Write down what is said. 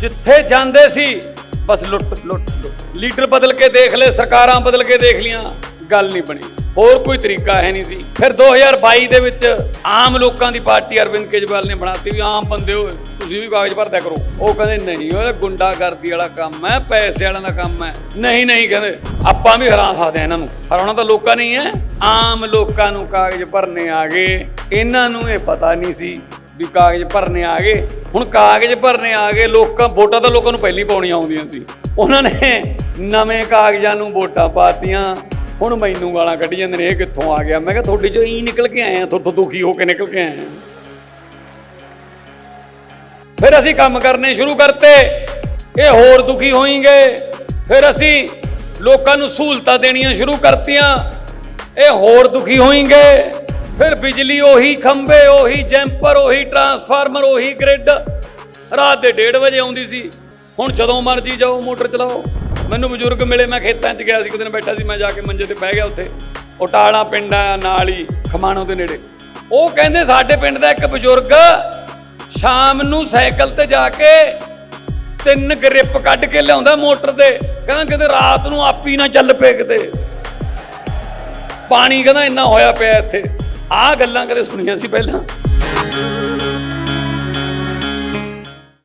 ਜਿੱਥੇ ਜਾਂਦੇ ਸੀ, ਬਸ ਲੁੱਟ ਲੁੱਟ ਲੁੱਟ। ਲੀਡਰ ਬਦਲ ਕੇ ਦੇਖ ਲਏ, ਸਰਕਾਰਾਂ ਬਦਲ ਕੇ ਦੇਖ ਲੀਆਂ ਗੱਲ ਨਹੀਂ ਬਣੀ। ਹੋਰ ਕੋਈ ਤਰੀਕਾ ਹੈ ਨਹੀਂ ਸੀ। ਫਿਰ 2022 ਦੇ ਵਿੱਚ ਆਮ ਲੋਕਾਂ ਦੀ ਪਾਰਟੀ ਅਰਵਿੰਦ ਕੇਜਰੀਵਾਲ ਨੇ ਬਣਾਤੀ ਵੀ ਆਮ ਬੰਦੇ ਹੋ, ਤੁਸੀਂ ਵੀ ਕਾਗਜ਼ ਭਰਦਿਆ ਕਰੋ। ਉਹ ਕਹਿੰਦੇ, ਨਹੀਂ, ਉਹ ਗੁੰਡਾਗਰਦੀ ਵਾਲਾ ਕੰਮ ਹੈ, ਪੈਸੇ ਵਾਲਿਆਂ ਦਾ ਕੰਮ ਹੈ। ਨਹੀਂ ਨਹੀਂ, ਕਹਿੰਦੇ, ਆਪਾਂ ਵੀ ਹਰਾ ਸਕਦੇ ਹਾਂ ਇਹਨਾਂ ਨੂੰ। ਹਰਾਉਣਾ ਤਾਂ ਲੋਕਾਂ ਨਹੀਂ ਹੈ। ਆਮ ਲੋਕਾਂ ਨੂੰ ਕਾਗਜ਼ ਭਰਨੇ ਆ ਗਏ। ਇਹਨਾਂ ਨੂੰ ਇਹ ਪਤਾ ਨਹੀਂ ਸੀ ਵੀ ਕਾਗਜ਼ ਭਰਨੇ ਆ ਗਏ। ਹੁਣ ਕਾਗਜ਼ ਭਰਨੇ ਆ ਗਏ, ਲੋਕਾਂ ਵੋਟਾਂ ਤਾਂ ਲੋਕਾਂ ਨੂੰ ਪਹਿਲੀ ਪਾਉਣੀਆਂ ਆਉਂਦੀਆਂ ਸੀ। ਉਹਨਾਂ ਨੇ ਨਵੇਂ ਕਾਗਜ਼ਾਂ ਨੂੰ ਵੋਟਾਂ ਪਾਤੀਆਂ। ਹੁਣ ਮੈਨੂੰ ਗਾਲਾਂ ਕੱਢੀ ਜਾਂਦੇ ਨੇ, ਇਹ ਕਿੱਥੋਂ ਆ ਗਿਆ? ਮੈਂ ਕਿਹਾ ਤੁਹਾਡੀ ਚੋਂ ਹੀ ਨਿਕਲ ਕੇ ਆਏ ਆ, ਤੁਹਾਡੇ ਤੋਂ ਦੁਖੀ ਹੋ ਕੇ ਨਿਕਲ ਕੇ ਆਏ ਆ। ਫਿਰ ਅਸੀਂ ਕੰਮ ਕਰਨੇ ਸ਼ੁਰੂ ਕਰਤੇ। ਇਹ ਹੋਰ ਦੁਖੀ ਹੋਣਗੇ ਫਿਰ ਅਸੀਂ ਲੋਕਾਂ ਨੂੰ ਸਹੂਲਤਾਂ ਦੇਣੀਆਂ ਸ਼ੁਰੂ ਕਰਤੀਆਂ। ਇਹ ਹੋਰ ਦੁਖੀ ਹੋਣਗੇ ਫਿਰ ਬਿਜਲੀ ਉਹੀ ਖੰਭੇ, ਉਹੀ ਜੈਂਪਰ, ਉਹੀ ਟਰਾਂਸਫਾਰਮਰ, ਉਹੀ ਗ੍ਰਿਡ ਰਾਤ ਦੇ 1:30 ਵਜੇ ਆਉਂਦੀ ਸੀ। ਹੁਣ ਜਦੋਂ ਮਰਜ਼ੀ ਜਾਓ, ਮੋਟਰ ਚਲਾਓ। ਮੈਨੂੰ ਬਜ਼ੁਰਗ ਮਿਲੇ, ਮੈਂ ਖੇਤਾਂ 'ਚ ਗਿਆ ਸੀ ਕਿਤੇ ਬੈਠਾ ਸੀ, ਮੈਂ ਜਾ ਕੇ ਮੰਜੇ ਤੇ ਬਹਿ ਗਿਆ ਉੱਥੇ। ਉਟਾਲਾ ਪਿੰਡ ਆ ਨਾਲ ਹੀ, ਖਮਾਣੋ ਦੇ ਨੇੜੇ। ਉਹ ਕਹਿੰਦੇ, ਸਾਡੇ ਪਿੰਡ ਦਾ ਇੱਕ ਬਜ਼ੁਰਗ ਸ਼ਾਮ ਨੂੰ ਸਾਈਕਲ ਤੇ ਜਾ ਕੇ ਤਿੰਨ ਗ੍ਰਿਪ ਕੱਢ ਕੇ ਲਿਆਉਂਦਾ ਮੋਟਰ ਤੇ। ਕਹਿੰਦਾ ਕਿਤੇ ਰਾਤ ਨੂੰ ਆਪੀ ਨਾ ਚੱਲ ਪਏ ਕਿਤੇ ਪਾਣੀ ਕਹਿੰਦਾ ਇੰਨਾ ਹੋਇਆ ਪਿਆ ਇੱਥੇ। ਆਹ ਗੱਲਾਂ ਕਦੇ ਸੁਣੀਆਂ ਸੀ ਪਹਿਲਾਂ?